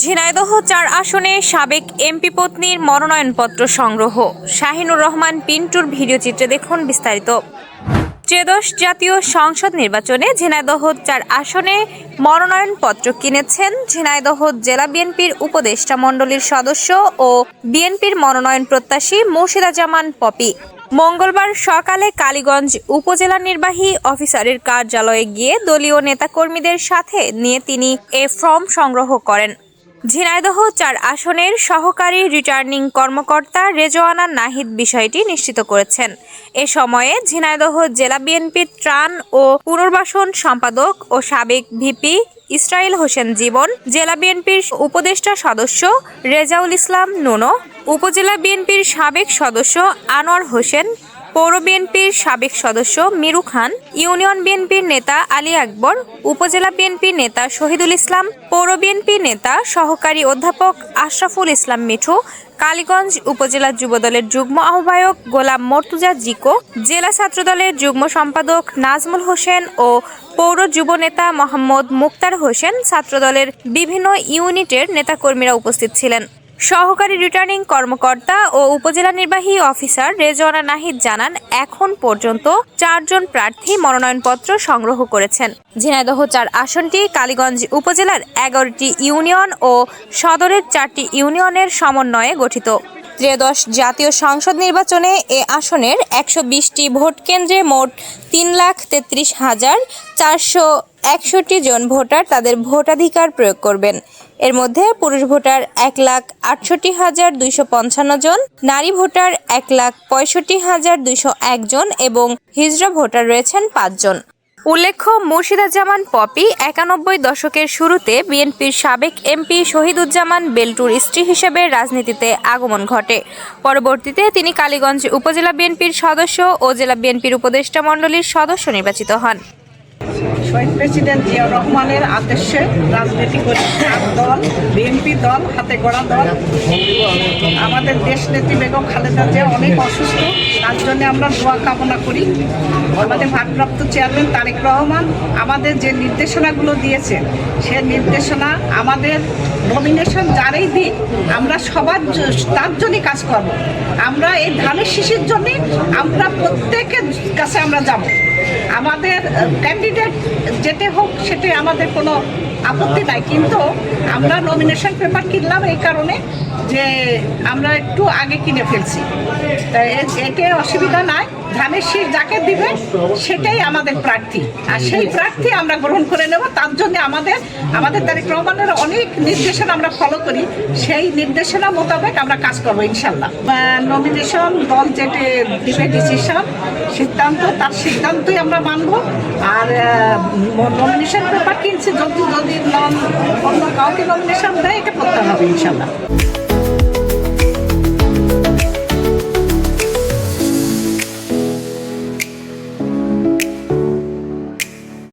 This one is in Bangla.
ঝিনাইদহ চার আসনে সাবেক এমপি পত্নীর মনোনয়নপত্র সংগ্রহ। শাহিনুর রহমান পিন্টুর ভিডিও চিত্রে দেখুন বিস্তারিত। ত্রয়োদশ জাতীয় সংসদ নির্বাচনে ঝিনাইদহ চার আসনে মনোনয়নপত্র কিনেছেন ঝিনাইদহ জেলা বিএনপির উপদেষ্টা মণ্ডলীর সদস্য ও বিএনপির মনোনয়ন প্রত্যাশী মুর্শিদা জামান পপি। মঙ্গলবার সকালে কালীগঞ্জ উপজেলা নির্বাহী অফিসারের কার্যালয়ে গিয়ে দলীয় নেতাকর্মীদের সাথে নিয়ে তিনি এ ফর্ম সংগ্রহ করেন। ঝিনাইদহ চার আসনের সহকারী রিটার্নিং কর্মকর্তা রেজওয়ানা নাহিদ বিষয়টি নিশ্চিত করেছেন। এ সময়ে ঝিনাইদহ জেলা বিএনপির ত্রাণ ও পুনর্বাসন সম্পাদক ও সাবেক ভিপি ইসরাইল হোসেন জীবন, জেলা বিএনপির উপদেষ্টা সদস্য রেজাউল ইসলাম নুনো, উপজেলা বিএনপির সাবেক সদস্য আনোয়ার হোসেন পৌর বিএনপির সাবেক সদস্য মিরু খান, ইউনিয়ন বিএনপির নেতা আলী আকবর, উপজেলা বিএনপির নেতা শহীদুল ইসলাম, পৌর বিএনপির নেতা সহকারী অধ্যাপক আশরাফুল ইসলাম মিঠু, কালীগঞ্জ উপজেলা যুবদলের যুগ্ম আহ্বায়ক গোলাম মর্তুজা জিকো, জেলা ছাত্রদলের যুগ্ম সম্পাদক নাজমুল হোসেন ও পৌর যুব নেতা মোহাম্মদ মুক্তার হোসেন ছাত্রদলের বিভিন্ন ইউনিটের নেতাকর্মীরা উপস্থিত ছিলেন। সহকারী রিটার্নিং কর্মকর্তা ও উপজেলা নির্বাহী অফিসার রেজওয়ানা নাহিদ জানান, এখন পর্যন্ত চারজন প্রার্থী মনোনয়নপত্র সংগ্রহ করেছেন। ঝিনাইদহ চার আসনটি কালীগঞ্জ উপজেলার এগারোটি ইউনিয়ন ও সদরের চারটি ইউনিয়নের সমন্বয়ে গঠিত। ত্রয়োদশ জাতীয় সংসদ নির্বাচনে এ আসনের একশো বিশটি ভোট কেন্দ্রে মোট তিন লাখ তেত্রিশ হাজার চারশো একষট্টি জন ভোটার তাদের ভোটাধিকার প্রয়োগ করবেন। এর মধ্যে পুরুষ ভোটার এক লাখ আটষট্টি হাজার দুইশো পঞ্চান্ন জন, নারী ভোটার এক লাখ পঁয়ষট্টি হাজার দুইশো একজন এবং হিজড়া ভোটার রয়েছেন পাঁচজন উল্লেখ্য মুর্শিদাজামান পপি একানব্বই দশকের শুরুতে বিএনপির সাবেক এমপি শহীদুজ্জামান বেল্টুর স্ত্রী হিসেবে রাজনীতিতে আগমন ঘটে। পরবর্তীতে তিনি কালীগঞ্জ উপজেলা বিএনপির সদস্য ও জেলা বিএনপির উপদেষ্টা মণ্ডলীর সদস্য নির্বাচিত হন। শহীদ প্রেসিডেন্ট জিয়া রহমানের আদেশে রাজনীতি করে দল বিএনপি দল, হাতে গড়া দল। আমাদের দেশ নেত্রী বেগম খালেদা জিয়া অনেক অসুস্থ, তার জন্য আমরা দোয়া কামনা করি। আমাদের ভারপ্রাপ্ত চেয়ারম্যান তারেক রহমান আমাদের যে নির্দেশনাগুলো দিয়েছে, সে নির্দেশনা আমাদের নমিনেশন যারাই দিই আমরা সবার তার জন্যই কাজ করব। আমরা এই ধানের শিশির জন্যে আমরা প্রত্যেকের কাছে আমরা যাব। আমাদের ক্যান্ডিডেট যেতে হোক, সেটাই আমাদের কোনো আপত্তি নাই, কিন্তু আমরা নমিনেশন পেপার কিনলাম এই কারণে যে আমরা একটু আগে কিনে ফেলছি। এতে অসুবিধা নাই, ধানের শীষ যাকে দিবে, সেটাই আমাদের প্রার্থী। আর সেই প্রার্থী আমরা গ্রহণ করে নেব, তার জন্য আমাদের আমাদের তারিক রহমানের অনেক নির্দেশনা আমরা ফলো করি। সেই নির্দেশনা মোতাবেক আমরা কাজ করব ইনশাল্লাহ নমিনেশন দল যেটা দিবে ডিসিশন সিদ্ধান্ত, তার সিদ্ধান্তই আমরা মানব। আর নমিনেশন পেপার কিনছি যদি যদি non- অন্য কাউকে নমিনেশন দেয় এটা করতে হবে ইনশাল্লাহ।